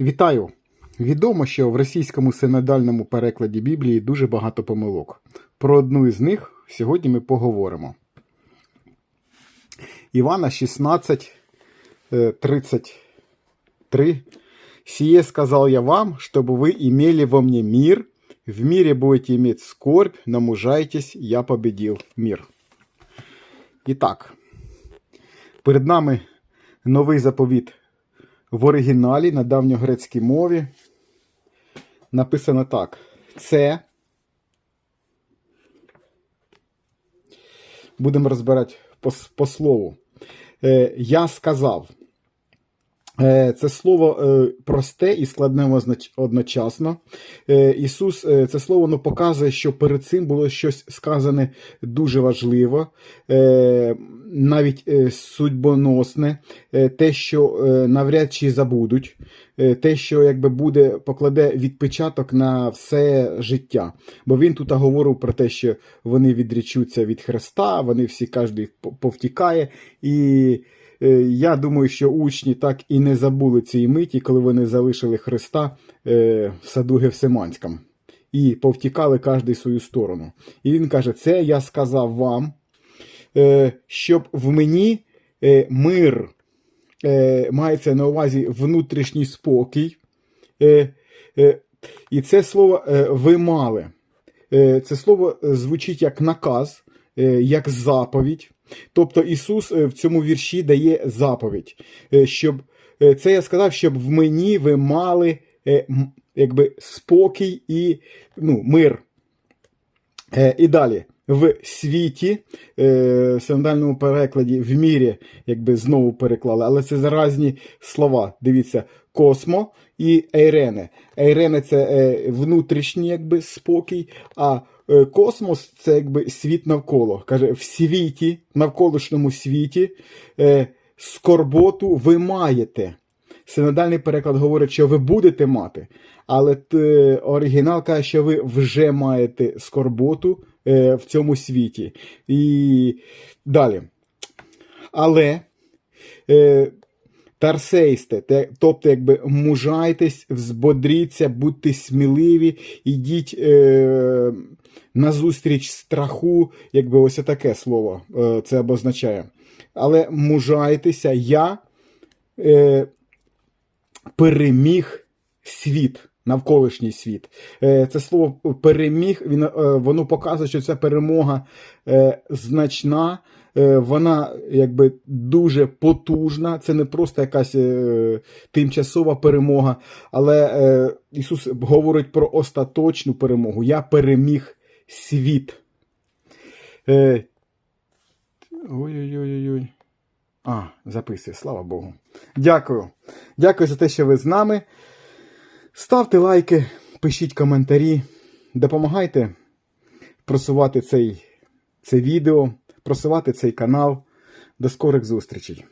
Вітаю! Відомо, що в російському синодальному перекладі Біблії дуже багато помилок. Про одну із них сьогодні ми поговоримо. Івана 16, е, 33. «Сие сказал я вам, чтобы вы имели во мне мир. В мире будете иметь скорбь, но мужайтесь, я победил мир». І так, перед нами новий заповіт в оригіналі на давньогрецькій мові написано так. Це. Будемо розбирати по, по слову. Е, я сказав. Е, Це слово е, просте і складне одночасно. Е, Ісус це слово ну, показує, що перед цим було щось сказане дуже важливо, навіть судьбоносне, те, що навряд чи забудуть, те, що якби буде, покладе відпечаток на все життя. Бо він тут говорив про те, що вони відрічуться від Христа, вони всі кожен повтікає. І Я думаю, що учні так і не забули цієї миті, коли вони залишили Христа е, в саду Гевсиманському і повтікали кожен свою сторону. І він каже: Це я сказав вам, е, щоб в мені е, мир е, мається на увазі внутрішній спокій. Е, е, І це слово е, ви мали. Е, Це слово е, звучить як наказ, е, як заповідь. Тобто Ісус е, в цьому вірші дає заповідь, е, щоб е, це я сказав, щоб в мені ви мали якби спокій і ну, мир. І далі. В світі, е, в синодальному перекладі в мірі, якби знову переклали, але це заразні слова. Дивіться, космо і ейрене. Ейрене це е, внутрішній якби, спокій, а е, космос це якби світ навколо. Каже, в світі, навколишньому світі, е, скорботу ви маєте. Синодальний переклад говорить, що ви будете мати, але оригінал каже, що ви вже маєте скорботу в цьому світі. І далі. Але е, Тарсейсте, те- тобто, якби мужайтесь, взбодріться, будьте сміливі, ідіть е, назустріч страху, якби ось таке слово е, це обозначає. Але мужайтеся, я е, переміг світ. Навколишній світ. Е, Це слово переміг, він, е, воно показує, що ця перемога е, значна, вона якби дуже потужна. Це не просто якась е, тимчасова перемога, але е, Ісус говорить про остаточну перемогу. Я переміг світ. Ой-ой-ой. А, записує, слава Богу. Дякую. Дякую за те, що ви з нами. Ставте лайки, пишіть коментарі, допомагайте просувати цей, це відео, просувати цей канал. До скорих зустрічей!